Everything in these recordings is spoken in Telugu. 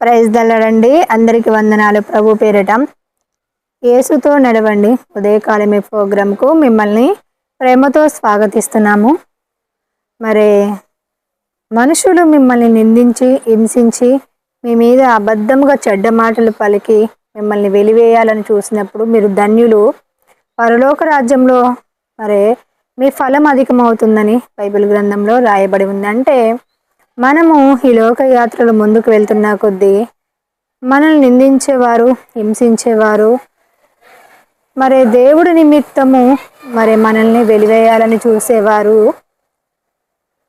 ప్రైజ్ దల్లడండి. అందరికీ వందనాలు ప్రభు పేరట. యేసుతో నడవండి. ఉదయకాలమే ప్రోగ్రాంకు మిమ్మల్ని ప్రేమతో స్వాగతిస్తున్నాము. మరి మనుషులు మిమ్మల్ని నిందించి హింసించి మీ మీద అబద్ధముగా చెడ్డ మాటలు పలికి మిమ్మల్ని వెలివేయాలని చూసినప్పుడు మీరు ధన్యులు. పరలోక రాజ్యంలో మరి మీ ఫలం అధికమవుతుందని బైబిల్ గ్రంథంలో రాయబడి ఉంది. అంటే మనము ఈ లోకయాత్రలు ముందుకు వెళ్తున్న కొద్దీ మనల్ని నిందించేవారు హింసించేవారు మరి దేవుడి నిమిత్తము మరి మనల్ని వెలివేయాలని చూసేవారు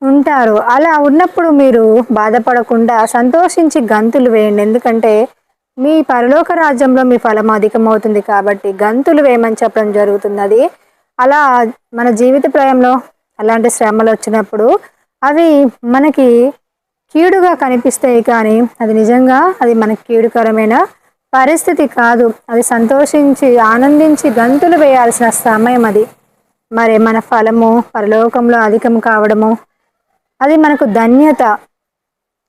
ఉంటారు. అలా ఉన్నప్పుడు మీరు బాధపడకుండా సంతోషించి గంతులు వేయండి. ఎందుకంటే మీ పరలోక రాజ్యంలో మీ ఫలం అధికమవుతుంది కాబట్టి గంతులు వేయమని చెప్పడం జరుగుతున్నది అలా మన జీవిత ప్రయంలో అలాంటి శ్రమలు వచ్చినప్పుడు అవి మనకి కీడుగా కనిపిస్తాయి కానీ అది నిజంగా అది మనకి కీడుకరమైన పరిస్థితి కాదు. అది సంతోషించి ఆనందించి గంతులు వేయాల్సిన సమయం అది. మరి మన ఫలము పరలోకంలో అధికం కావడము అది మనకు ధన్యత.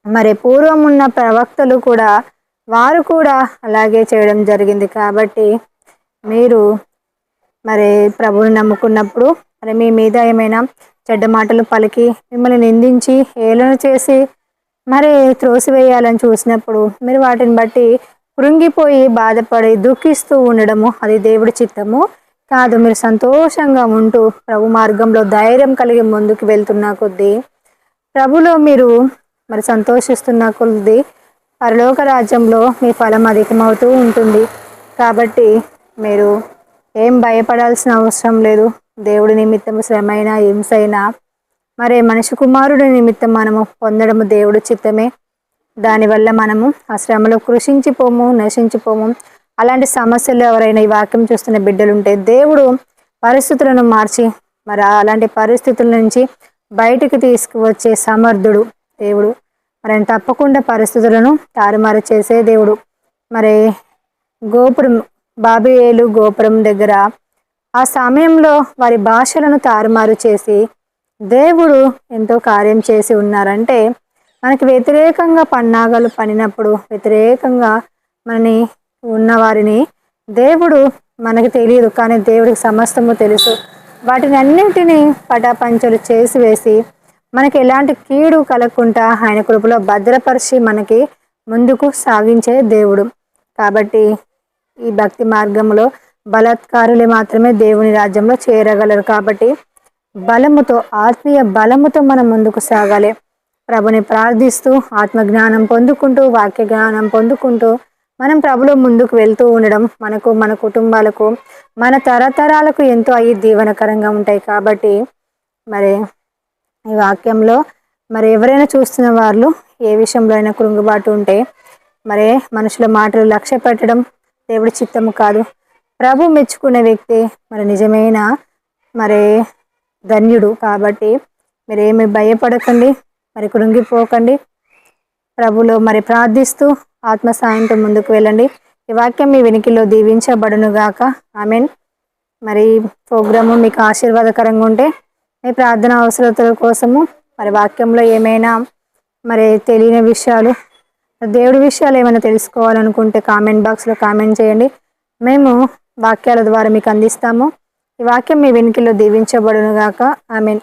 మరి పూర్వం ఉన్న ప్రవక్తలు కూడా వారు కూడా అలాగే చేయడం జరిగింది కాబట్టి మీరు మరి ప్రభువుని నమ్ముకున్నప్పుడు మరి మీ మీద ఏమైనా చెడ్డ మాటలు పలికి మిమ్మల్ని నిందించి ఏలన చేసి మరి త్రోసివేయాలని చూసినప్పుడు మీరు వాటిని బట్టి కృంగిపోయి బాధపడి దుఃఖిస్తూ ఉండడము అది దేవుడి చిత్తము కాదు. మీరు సంతోషంగా ఉంటూ ప్రభు మార్గంలో ధైర్యం కలిగి ముందుకు వెళ్తున్న కొద్దీ ప్రభులో మీరు మరి సంతోషిస్తున్న కొద్దీ పరలోక రాజ్యంలో మీ ఫలం అధికమవుతూ ఉంటుంది. కాబట్టి మీరు ఏం భయపడాల్సిన అవసరం లేదు. దేవుడి నిమిత్తం శ్రమైనా హింసైనా మరి మనిషి కుమారుడి నిమిత్తం మనము పొందడము దేవుడు చిత్తమే. దానివల్ల మనము ఆ శ్రమలో కృషించిపోము నశించిపోము. అలాంటి సమస్యలు ఎవరైనా ఈ వాక్యం చూస్తున్న బిడ్డలుంటే దేవుడు పరిస్థితులను మార్చి మరి అలాంటి పరిస్థితుల నుంచి బయటికి తీసుకువచ్చే సమర్థుడు దేవుడు. మరి ఆయన తప్పకుండా పరిస్థితులను తారుమారు చేసే దేవుడు. మరి గోపురం బాబియేలు గోపురం దగ్గర ఆ సమయంలో వారి భాషలను తారుమారు చేసి దేవుడు ఎంతో కార్యం చేసి ఉన్నారంటే మనకి వ్యతిరేకంగా పన్నాగాలు పనినప్పుడు వ్యతిరేకంగా మనని ఉన్నవారిని దేవుడు మనకి తెలియదు కానీ దేవుడికి సమస్తము తెలుసు. వాటిని అన్నింటినీ పటాపంచలు చేసి వేసి మనకి ఎలాంటి కీడు కలగకుండా ఆయన కృపలో భద్రపరిచి మనకి ముందుకు సాగించే దేవుడు. కాబట్టి ఈ భక్తి మార్గంలో బలాత్కారులే మాత్రమే దేవుని రాజ్యంలో చేరగలరు. కాబట్టి బలముతో ఆత్మీయ బలముతో మనం ముందుకు సాగాలి. ప్రభుని ప్రార్థిస్తూ ఆత్మజ్ఞానం పొందుకుంటూ వాక్య జ్ఞానం పొందుకుంటూ మనం ప్రభులో ముందుకు వెళ్తూ ఉండడం మనకు మన కుటుంబాలకు మన తరతరాలకు ఎంతో అయ్యి దీవనకరంగా ఉంటాయి కాబట్టి మరి ఈ వాక్యంలో మరి ఎవరైనా చూస్తున్న వాళ్ళు ఏ విషయంలో అయినా కృంగుబాటు ఉంటే మరి మనుషుల మాటలు లక్ష్య పెట్టడం దేవుడి చిత్తము కాదు. ప్రభు మెచ్చుకునే వ్యక్తి మరి నిజమైన మరి ధన్యుడు కాబట్టి మీరు ఏమి భయపడకండి మరి కృంగిపోకండి. ప్రభులో మరి ప్రార్థిస్తూ ఆత్మ సాయంతో ముందుకు వెళ్ళండి. ఈ వాక్యం మీ వెనికిలో దీవించబడును గాక ఆమెన్. మరి ప్రోగ్రాము మీకు ఆశీర్వాదకరంగా ఉంటే మీ ప్రార్థన అవసరతల కోసము మరి వాక్యంలో ఏమైనా మరి తెలియని విషయాలు దేవుడి విషయాలు ఏమైనా తెలుసుకోవాలనుకుంటే కామెంట్ బాక్స్లో కామెంట్ చేయండి. మేము వాక్యాల ద్వారా మీకు అందిస్తాము. వాక్యం మీ వెనుకలో దీవించబడును గాక ఆమెన్.